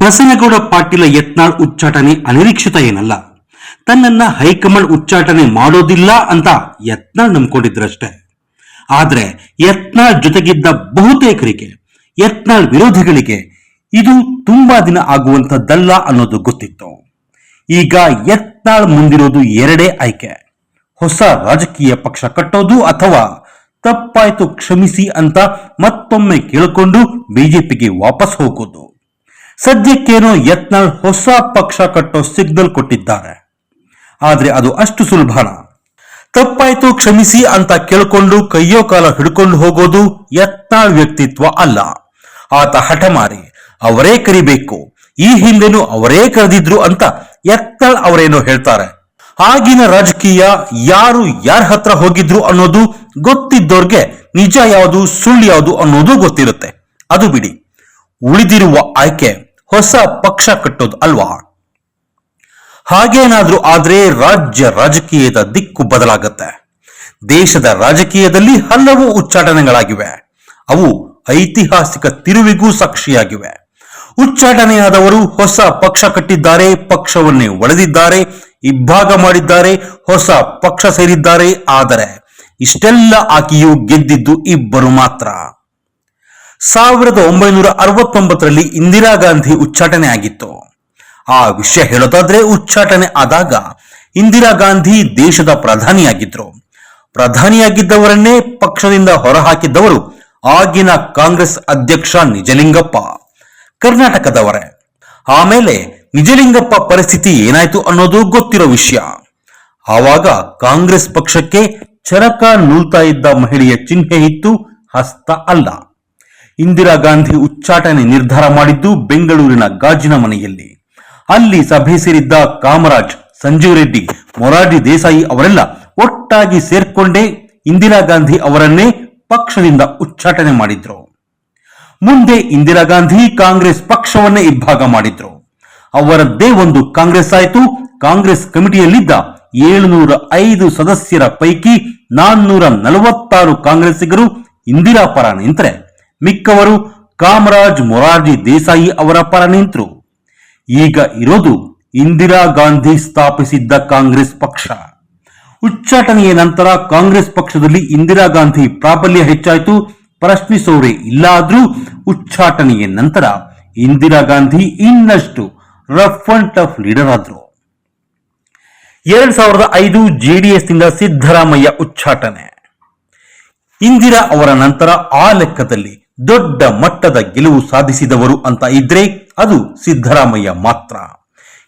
ಬಸನಗೌಡ ಪಾಟೀಲ ಯತ್ನಾಳ್ ಉಚ್ಚಾಟನೆ ಅನಿರೀಕ್ಷಿತ ಏನಲ್ಲ. ತನ್ನನ್ನ ಹೈಕಮಾಂಡ್ ಉಚ್ಚಾಟನೆ ಮಾಡೋದಿಲ್ಲ ಅಂತ ಯತ್ನಾಳ್ ನಂಬ್ಕೊಂಡಿದ್ರಷ್ಟೇ. ಆದ್ರೆ ಯತ್ನಾಳ್ ಜೊತೆಗಿದ್ದ ಬಹುತೇಕರಿಗೆ, ಯತ್ನಾಳ್ ವಿರೋಧಿಗಳಿಗೆ ಇದು ತುಂಬಾ ದಿನ ಆಗುವಂತದ್ದಲ್ಲ ಅನ್ನೋದು ಗೊತ್ತಿತ್ತು. ಈಗ ಯತ್ನಾಳ್ ಮುಂದಿರೋದು ಎರಡೇ ಆಯ್ಕೆ. ಹೊಸ ರಾಜಕೀಯ ಪಕ್ಷ ಕಟ್ಟೋದು ಅಥವಾ ತಪ್ಪಾಯ್ತು ಕ್ಷಮಿಸಿ ಅಂತ ಮತ್ತೊಮ್ಮೆ ಕೇಳಿಕೊಂಡು ಬಿಜೆಪಿಗೆ ವಾಪಸ್ ಹೋಗೋದು. ಸದ್ಯಕ್ಕೇನೋ ಯತ್ನಾಳ್ ಹೊಸ ಪಕ್ಷ ಕಟ್ಟೋ ಸಿಗ್ನಲ್ ಕೊಟ್ಟಿದ್ದಾರೆ. ಆದ್ರೆ ಅದು ಅಷ್ಟು ಸುಲಭನ ತಪ್ಪಾಯ್ತು ಕ್ಷಮಿಸಿ ಅಂತ ಕೇಳ್ಕೊಂಡು ಕೈಯೋ ಕಾಲ ಹಿಡ್ಕೊಂಡು ಹೋಗೋದು ಯತ್ನಾಳ್ ವ್ಯಕ್ತಿತ್ವ ಅಲ್ಲ. ಆತ ಹಠಮಾರಿ, ಅವರೇ ಕರಿಬೇಕು, ಈ ಹಿಂದೆನೂ ಅವರೇ ಕರೆದಿದ್ರು ಅಂತ ಯತ್ನಾಳ್ ಅವರೇನೋ ಹೇಳ್ತಾರೆ. ಆಗಿನ ರಾಜಕೀಯ ಯಾರು ಯಾರ ಹತ್ರ ಹೋಗಿದ್ರು ಅನ್ನೋದು ಗೊತ್ತಿದ್ದವ್ರಿಗೆ ನಿಜ ಯಾವುದು ಸುಳ್ಳು ಯಾವುದು ಅನ್ನೋದು ಗೊತ್ತಿರುತ್ತೆ. ಅದು ಬಿಡಿ, ಉಳಿದಿರುವ ಆಯ್ಕೆ ಹೊಸ ಪಕ್ಷ ಕಟ್ಟೋದು ಅಲ್ವಾ? ಹಾಗೇನಾದ್ರೂ ಆದ್ರೆ ರಾಜ್ಯ ರಾಜಕೀಯದ ದಿಕ್ಕು ಬದಲಾಗುತ್ತೆ. ದೇಶದ ರಾಜಕೀಯದಲ್ಲಿ ಹಲವು ಉಚ್ಚಾಟನೆಗಳಾಗಿವೆ. ಅವು ಐತಿಹಾಸಿಕ ತಿರುವಿಗೂ ಸಾಕ್ಷಿಯಾಗಿವೆ. ಉಚ್ಚಾಟನೆಯಾದವರು ಹೊಸ ಪಕ್ಷ ಕಟ್ಟಿದ್ದಾರೆ, ಪಕ್ಷವನ್ನೇ ಒಡೆದಿದ್ದಾರೆ ಇಬ್ಬಾಗ ಮಾಡಿದ್ದಾರೆ, ಹೊಸ ಪಕ್ಷ ಸೇರಿದ್ದಾರೆ, ಆದರೆ ಇಷ್ಟೆಲ್ಲ ಆಕೆಯು ಗೆದ್ದಿದ್ದು ಇಬ್ಬರು ಮಾತ್ರ. ಸಾವಿರದ ಒಂಬೈನೂರ ಅರವತ್ತೊಂಬತ್ತರಲ್ಲಿ ಇಂದಿರಾ ಗಾಂಧಿ ಉಚ್ಚಾಟನೆ ಆಗಿತ್ತು ಆ ವಿಷಯ ಹೇಳೋದಾದ್ರೆ ಉಚ್ಚಾಟನೆ ಆದಾಗ ಇಂದಿರಾ ಗಾಂಧಿ ದೇಶದ ಪ್ರಧಾನಿಯಾಗಿದ್ರು. ಪ್ರಧಾನಿಯಾಗಿದ್ದವರನ್ನೇ ಪಕ್ಷದಿಂದ ಹೊರಹಾಕಿದ್ದವರು ಆಗಿನ ಕಾಂಗ್ರೆಸ್ ಅಧ್ಯಕ್ಷ ನಿಜಲಿಂಗಪ್ಪ. ಕರ್ನಾಟಕದವರೇ, ಆಮೇಲೆ ನಿಜಲಿಂಗಪ್ಪ ಪರಿಸ್ಥಿತಿ ಏನಾಯ್ತು ಅನ್ನೋದು ಗೊತ್ತಿರೋ ವಿಷಯ. ಆವಾಗ ಕಾಂಗ್ರೆಸ್ ಪಕ್ಷಕ್ಕೆ ಚರಕ ನೂಲ್ತಾ ಇದ್ದ ಮಹಿಳೆಯ ಚಿಹ್ನೆ ಇತ್ತು, ಹಸ್ತ ಅಲ್ಲ. ಇಂದಿರಾ ಗಾಂಧಿ ಉಚ್ಚಾಟನೆ ನಿರ್ಧಾರ ಮಾಡಿದ್ದು ಬೆಂಗಳೂರಿನ ಗಾಜಿನ ಮನೆಯಲ್ಲಿ. ಅಲ್ಲಿ ಸಭೆ ಸೇರಿದ್ದ ಕಾಮರಾಜ್, ಸಂಜೀವ್ ರೆಡ್ಡಿ, ಮೊರಾರ್ಜಿ ದೇಸಾಯಿ ಅವರೆಲ್ಲ ಒಟ್ಟಾಗಿ ಸೇರ್ಕೊಂಡೇ ಇಂದಿರಾ ಗಾಂಧಿ ಅವರನ್ನೇ ಪಕ್ಷದಿಂದ ಉಚ್ಚಾಟನೆ ಮಾಡಿದ್ರು. ಮುಂದೆ ಇಂದಿರಾ ಗಾಂಧಿ ಕಾಂಗ್ರೆಸ್ ಪಕ್ಷವನ್ನೇ ಇಬ್ಬಾಗ ಮಾಡಿದ್ರು. ಅವರದ್ದೇ ಒಂದು ಕಾಂಗ್ರೆಸ್ ಆಯಿತು. ಕಾಂಗ್ರೆಸ್ ಕಮಿಟಿಯಲ್ಲಿದ್ದ ಏಳುನೂರ ಐದು ಸದಸ್ಯರ ಪೈಕಿ ನಾನ್ನೂರ ನಲವತ್ತಾರು ಕಾಂಗ್ರೆಸ್ಸಿಗರು ಇಂದಿರಾ ಪರ ನಿಂತರೆ. ಮಿಕ್ಕವರು ಕಾಮರಾಜ್ ಮೊರಾರ್ಜಿ ದೇಸಾಯಿ ಅವರ ಪರ ನಿಂತರು. ಈಗ ಇರೋದು ಇಂದಿರಾ ಗಾಂಧಿ ಸ್ಥಾಪಿಸಿದ್ದ ಕಾಂಗ್ರೆಸ್ ಪಕ್ಷ. ಉಚ್ಚಾಟನೆಯ ನಂತರ ಕಾಂಗ್ರೆಸ್ ಪಕ್ಷದಲ್ಲಿ ಇಂದಿರಾ ಗಾಂಧಿ ಪ್ರಾಬಲ್ಯ ಹೆಚ್ಚಾಯಿತು, ಪ್ರಶ್ನಿಸೋರೇ ಇಲ್ಲ ಉಚ್ಚಾಟನೆಯ ನಂತರ ಇಂದಿರಾ ಗಾಂಧಿ ಇನ್ನಷ್ಟು ರಫ್ ಅಂಡ್ ಟಫ್ ಲೀಡರ್ ಆದ್ರು. ಎರಡ್ ಸಾವಿರದ ಐದು ಜೆಡಿಎಸ್ನಿಂದ ಸಿದ್ದರಾಮಯ್ಯ ಉಚ್ಚಾಟನೆ. ಇಂದಿರಾ ಅವರ ನಂತರ ಆ ಲೆಕ್ಕದಲ್ಲಿ ದೊಡ್ಡ ಮಟ್ಟದ ಗೆಲುವು ಸಾಧಿಸಿದವರು ಅಂತ ಇದ್ರೆ ಅದು ಸಿದ್ದರಾಮಯ್ಯ ಮಾತ್ರ.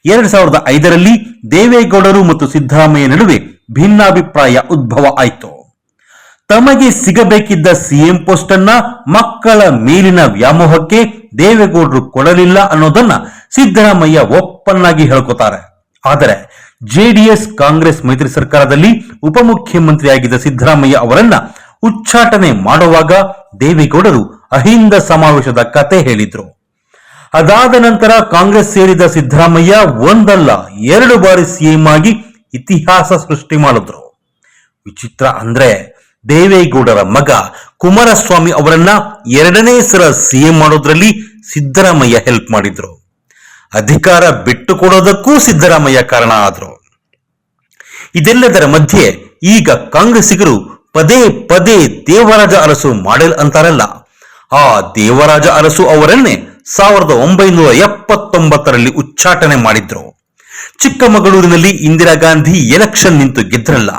ಎರಡ್ ಸಾವಿರದ ಐದರಲ್ಲಿ ದೇವೇಗೌಡರು ಮತ್ತು ಸಿದ್ದರಾಮಯ್ಯ ನಡುವೆ ಭಿನ್ನಾಭಿಪ್ರಾಯ ಉದ್ಭವ ಆಯಿತು. ತಮಗೆ ಸಿಗಬೇಕಿದ್ದ ಸಿಎಂ ಪೋಸ್ಟ್ ಅನ್ನ ಮಕ್ಕಳ ಮೇಲಿನ ವ್ಯಾಮೋಹಕ್ಕೆ ದೇವೇಗೌಡರು ಕೊಡಲಿಲ್ಲ ಅನ್ನೋದನ್ನ ಸಿದ್ದರಾಮಯ್ಯ ಒಪ್ಪನ್ನಾಗಿ ಹೇಳ್ಕೊತಾರೆ. ಆದರೆ ಜೆಡಿಎಸ್ ಕಾಂಗ್ರೆಸ್ ಮೈತ್ರಿ ಸರ್ಕಾರದಲ್ಲಿ ಉಪಮುಖ್ಯಮಂತ್ರಿಯಾಗಿದ್ದ ಸಿದ್ದರಾಮಯ್ಯ ಅವರನ್ನ ಉಚ್ಚಾಟನೆ ಮಾಡುವಾಗ ದೇವೇಗೌಡರು ಅಹಿಂದ ಸಮಾವೇಶದ ಕತೆ ಹೇಳಿದ್ರು. ಅದಾದ ನಂತರ ಕಾಂಗ್ರೆಸ್ ಸೇರಿದ ಸಿದ್ದರಾಮಯ್ಯ ಒಂದಲ್ಲ, ಎರಡು ಬಾರಿ ಸಿಎಂ ಆಗಿ ಇತಿಹಾಸ ಸೃಷ್ಟಿ ಮಾಡಿದ್ರು. ವಿಚಿತ್ರ ಅಂದ್ರೆ ದೇವೇಗೌಡರ ಮಗ ಕುಮಾರಸ್ವಾಮಿ ಅವರನ್ನ ಎರಡನೇ ಸಲ ಸಿಎಂ ಮಾಡೋದ್ರಲ್ಲಿ ಸಿದ್ದರಾಮಯ್ಯ ಹೆಲ್ಪ್ ಮಾಡಿದ್ರು. ಅಧಿಕಾರ ಬಿಟ್ಟು ಕೊಡೋದಕ್ಕೂ ಸಿದ್ದರಾಮಯ್ಯ ಕಾರಣ ಆದ್ರು. ಇದೆಲ್ಲದರ ಮಧ್ಯೆ ಈಗ ಕಾಂಗ್ರೆಸ್ಸಿಗರು ಪದೇ ಪದೇ ದೇವರಾಜ ಅರಸು ಮಾಡೆಲ್ ಅಂತಾರಲ್ಲ ಆ ದೇವರಾಜ ಅರಸು ಅವರನ್ನೇ ಸಾವಿರದ ಒಂಬೈನೂರ ಎಪ್ಪತ್ತೊಂಬತ್ತರಲ್ಲಿ ಉಚ್ಚಾಟನೆ ಮಾಡಿದ್ರು. ಚಿಕ್ಕಮಗಳೂರಿನಲ್ಲಿ ಇಂದಿರಾ ಗಾಂಧಿ ಎಲೆಕ್ಷನ್ ನಿಂತು ಗೆದ್ರಲ್ಲ.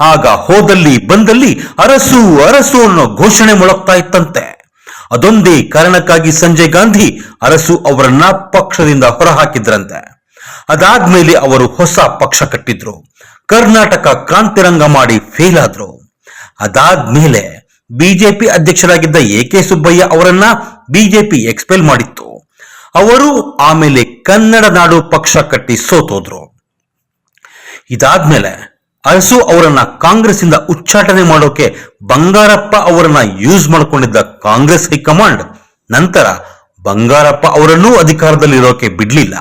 ಆಗ ಹೋದಲ್ಲಿ ಬಂದಲ್ಲಿ ಅರಸು ಅರಸು ಅನ್ನೋ ಘೋಷಣೆ ಮೊಳಗ್ತಾ ಇತ್ತಂತೆ. ಅದೊಂದೇ ಕಾರಣಕ್ಕಾಗಿ ಸಂಜಯ್ ಗಾಂಧಿ ಅರಸು ಅವರನ್ನ ಪಕ್ಷದಿಂದ ಹೊರಹಾಕಿದ್ರಂತೆ. ಅದಾದ್ಮೇಲೆ ಅವರು ಹೊಸ ಪಕ್ಷ ಕಟ್ಟಿದ್ರು. ಕರ್ನಾಟಕ ಕ್ರಾಂತಿರಂಗ ಮಾಡಿ ಫೇಲ್ ಆದ್ರು. ಅದಾದ್ಮೇಲೆ ಬಿಜೆಪಿ ಅಧ್ಯಕ್ಷರಾಗಿದ್ದ ಎ ಕೆ ಸುಬ್ಬಯ್ಯ ಅವರನ್ನ ಬಿಜೆಪಿ ಎಕ್ಸ್ಪೆಲ್ ಮಾಡಿತ್ತು. ಅವರು ಆಮೇಲೆ ಕನ್ನಡ ನಾಡು ಪಕ್ಷ ಕಟ್ಟಿ ಸೋತೋದ್ರು. ಇದಾದ್ಮೇಲೆ ಅರಸು ಅವರನ್ನ ಕಾಂಗ್ರೆಸ್ ಇಂದ ಉಚ್ಚಾಟನೆ ಮಾಡೋಕೆ ಬಂಗಾರಪ್ಪ ಅವರನ್ನ ಯೂಸ್ ಮಾಡಿಕೊಂಡಿದ್ದ ಕಾಂಗ್ರೆಸ್ ಹೈಕಮಾಂಡ್ ನಂತರ ಬಂಗಾರಪ್ಪ ಅವರನ್ನೂ ಅಧಿಕಾರದಲ್ಲಿರೋಕೆ ಬಿಡ್ಲಿಲ್ಲ.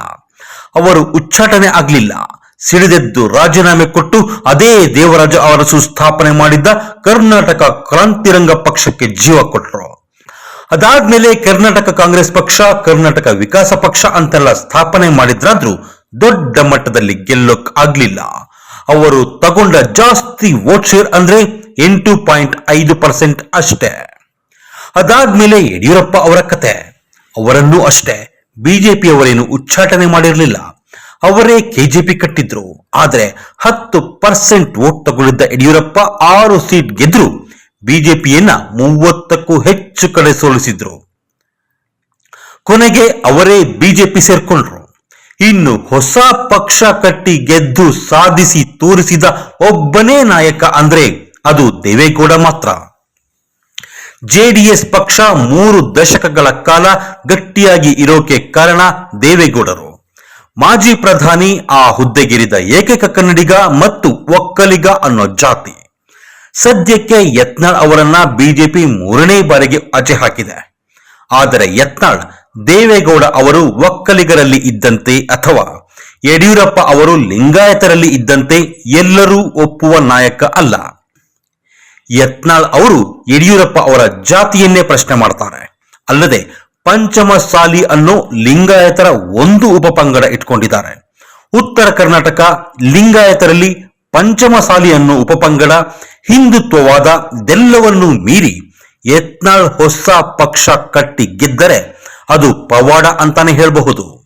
ಅವರು ಉಚ್ಚಾಟನೆ ಆಗ್ಲಿಲ್ಲ. ಸಿಡಿದೆದ್ದು ರಾಜೀನಾಮೆ ಕೊಟ್ಟು ಅದೇ ದೇವರಾಜ ಅರಸು ಸ್ಥಾಪನೆ ಮಾಡಿದ್ದ ಕರ್ನಾಟಕ ಕ್ರಾಂತಿರಂಗ ಪಕ್ಷಕ್ಕೆ ಜೀವ ಕೊಟ್ಟರು ಅದಾದ್ಮೇಲೆ ಕರ್ನಾಟಕ ಕಾಂಗ್ರೆಸ್ ಪಕ್ಷ, ಕರ್ನಾಟಕ ವಿಕಾಸ ಪಕ್ಷ ಅಂತೆಲ್ಲ ಸ್ಥಾಪನೆ ಮಾಡಿದ್ರಾದ್ರೂ ದೊಡ್ಡ ಮಟ್ಟದಲ್ಲಿ ಗೆಲ್ಲೋಕ್ ಆಗ್ಲಿಲ್ಲ. ಅವರು ತಗೊಂಡ ಜಾಸ್ತಿ ವೋಟ್ ಶೇರ್ ಅಂದ್ರೆ ಎಂಟು ಪಾಯಿಂಟ್ ಐದು ಪರ್ಸೆಂಟ್ ಅಷ್ಟೇ. ಅದಾದ್ಮೇಲೆ ಯಡಿಯೂರಪ್ಪ ಅವರ ಕತೆ. ಅವರನ್ನೂ ಅಷ್ಟೇ. ಬಿಜೆಪಿಯವರೇನು ಉಚ್ಚಾಟನೆ ಮಾಡಿರಲಿಲ್ಲ. ಅವರೇ ಕೆಜೆಪಿ ಕಟ್ಟಿದ್ರು. ಆದರೆ ಹತ್ತು ಪರ್ಸೆಂಟ್ ವೋಟ್ ತಗೊಂಡಿದ್ದ ಯಡಿಯೂರಪ್ಪ ಆರು ಸೀಟ್ ಗೆದ್ರು. ಬಿಜೆಪಿಯನ್ನ ಮೂವತ್ತಕ್ಕೂ ಹೆಚ್ಚು ಕಡೆ ಸೋಲಿಸಿದ್ರು. ಕೊನೆಗೆ ಅವರೇ ಬಿಜೆಪಿ ಸೇರ್ಕೊಂಡ್ರು. ಇನ್ನು ಹೊಸ ಪಕ್ಷ ಕಟ್ಟಿ ಗೆದ್ದು ಸಾಧಿಸಿ ತೋರಿಸಿದ ಒಬ್ಬನೇ ನಾಯಕ ಅಂದ್ರೆ ಅದು ದೇವೇಗೌಡ ಮಾತ್ರ. ಜೆಡಿಎಸ್ ಪಕ್ಷ ಮೂರು ದಶಕಗಳ ಕಾಲ ಗಟ್ಟಿಯಾಗಿ ಇರೋಕೆ ಕಾರಣ ದೇವೇಗೌಡರು. ಮಾಜಿ ಪ್ರಧಾನಿ ಆ ಹುದ್ದೆಗಿರಿದ ಏಕೈಕ ಕನ್ನಡಿಗ ಮತ್ತು ಒಕ್ಕಲಿಗ ಅನ್ನೋ ಜಾತಿ. ಸದ್ಯಕ್ಕೆ ಯತ್ನಾಳ್ ಅವರನ್ನ ಬಿಜೆಪಿ ಮೂರನೇ ಬಾರಿಗೆ ಆಚೆ ಹಾಕಿದೆ. ಆದರೆ ಯತ್ನಾಳ್ ದೇವೇಗೌಡ ಅವರು ಒಕ್ಕಲಿಗರಲ್ಲಿ ಇದ್ದಂತೆ ಅಥವಾ ಯಡಿಯೂರಪ್ಪ ಅವರು ಲಿಂಗಾಯತರಲ್ಲಿ ಇದ್ದಂತೆ ಎಲ್ಲರೂ ಒಪ್ಪುವ ನಾಯಕ ಅಲ್ಲ. ಯತ್ನಾಳ್ ಅವರು ಯಡಿಯೂರಪ್ಪ ಅವರ ಜಾತಿಯನ್ನೇ ಪ್ರಶ್ನೆ ಮಾಡ್ತಾರೆ. ಅಲ್ಲದೆ ಪಂಚಮಸಾಲಿ ಅನ್ನೋ ಲಿಂಗಾಯತರ ಒಂದು ಉಪಪಂಗಡ ಇಟ್ಕೊಂಡಿದ್ದಾರೆ. ಉತ್ತರ ಕರ್ನಾಟಕ ಲಿಂಗಾಯತರಲ್ಲಿ ಪಂಚಮಸಾಲಿ ಅನ್ನೋ ಉಪಪಂಗಡ ಹಿಂದುತ್ವವಾದ ದೆಲ್ಲವನ್ನು ಮೀರಿ ಯತ್ನಾಳ್ ಹೊಸ ಪಕ್ಷ ಕಟ್ಟಿ ಗೆದ್ದರೆ ಅದು ಪವಾಡ ಅಂತಾನೆ ಹೇಳಬಹುದು.